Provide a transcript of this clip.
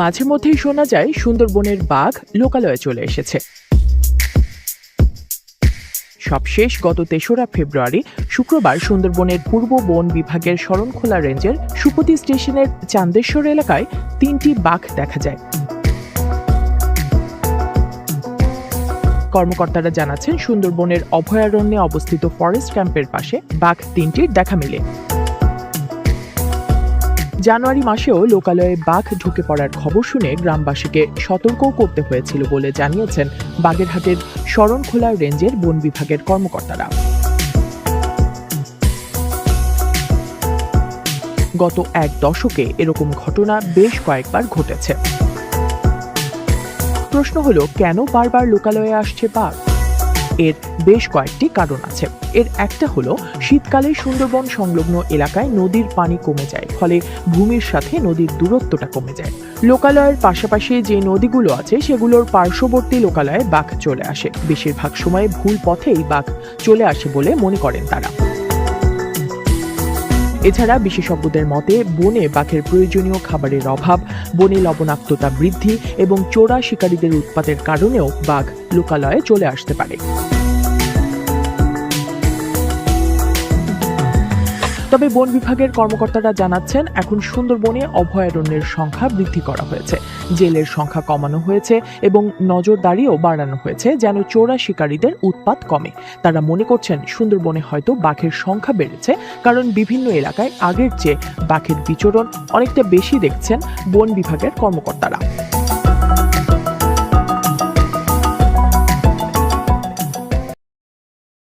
মাঝে মধ্যেই শোনা যায়, সুন্দরবনের বাঘ লোকালয়ে চলে এসেছে। সবশেষ গত তেসরা ফেব্রুয়ারি, শুক্রবার সুন্দরবনের পূর্ব বন বিভাগের শরণখোলা রেঞ্জের সুপতি স্টেশনের চান্দেশ্বর এলাকায় তিনটি বাঘ দেখা যায়। কর্মকর্তারা জানাচ্ছেন, সুন্দরবনের অভয়ারণ্যে অবস্থিত ফরেস্ট ক্যাম্পের পাশে বাঘ তিনটির দেখা মিলে। জানুয়ারি মাসেও লোকালয়ে বাঘ ঢুকে পড়ার খবর শুনে গ্রামবাসীকে সতর্কও করতে হয়েছিল বলে জানিয়েছেন বাগেরহাটের শরণখোলা রেঞ্জের বন বিভাগের কর্মকর্তারা। গত এক দশকে এরকম ঘটনা বেশ কয়েকবার ঘটেছে। প্রশ্ন হলো, কেন বারবার লোকালয়ে আসছে বাঘ? এর বেশ কয়েকটি কারণ আছে। এর একটা হলো, শীতকালে সুন্দরবন সংলগ্ন এলাকায় নদীর পানি কমে যায়, ফলে ভূমির সাথে নদীর দূরত্বটা কমে যায়। লোকালয়ের পাশাপাশি যে নদীগুলো আছে, সেগুলোর পার্শ্ববর্তী লোকালয়ে বাঘ চলে আসে। বেশিরভাগ সময় ভুল পথেই বাঘ চলে আসে বলে মনে করেন তারা। এছাড়া বিশেষজ্ঞদের মতে, বনে বাঘের প্রয়োজনীয় খাবারের অভাব, বনে লবণাক্ততা বৃদ্ধি এবং চোরা শিকারীদের উৎপাতের কারণেও বাঘ লোকালয়ে চলে আসতে পারে। তবে বন বিভাগের কর্মকর্তারা জানাচ্ছেন, এখন সুন্দরবনে অভয়ারণ্যের সংখ্যা বৃদ্ধি করা হয়েছে। জেলের সংখ্যা কমানো হয়েছে এবং নজরদারিও বাড়ানো হয়েছে, যেন চোরা শিকারীদের উৎপাত কমে। তারা মনে করছেন, সুন্দরবনে হয়তো বাঘের সংখ্যা বেড়েছে, কারণ বিভিন্ন এলাকায় আগের চেয়ে বাঘের বিচরণ অনেকটা বেশি দেখছেন বন বিভাগের কর্মকর্তারা।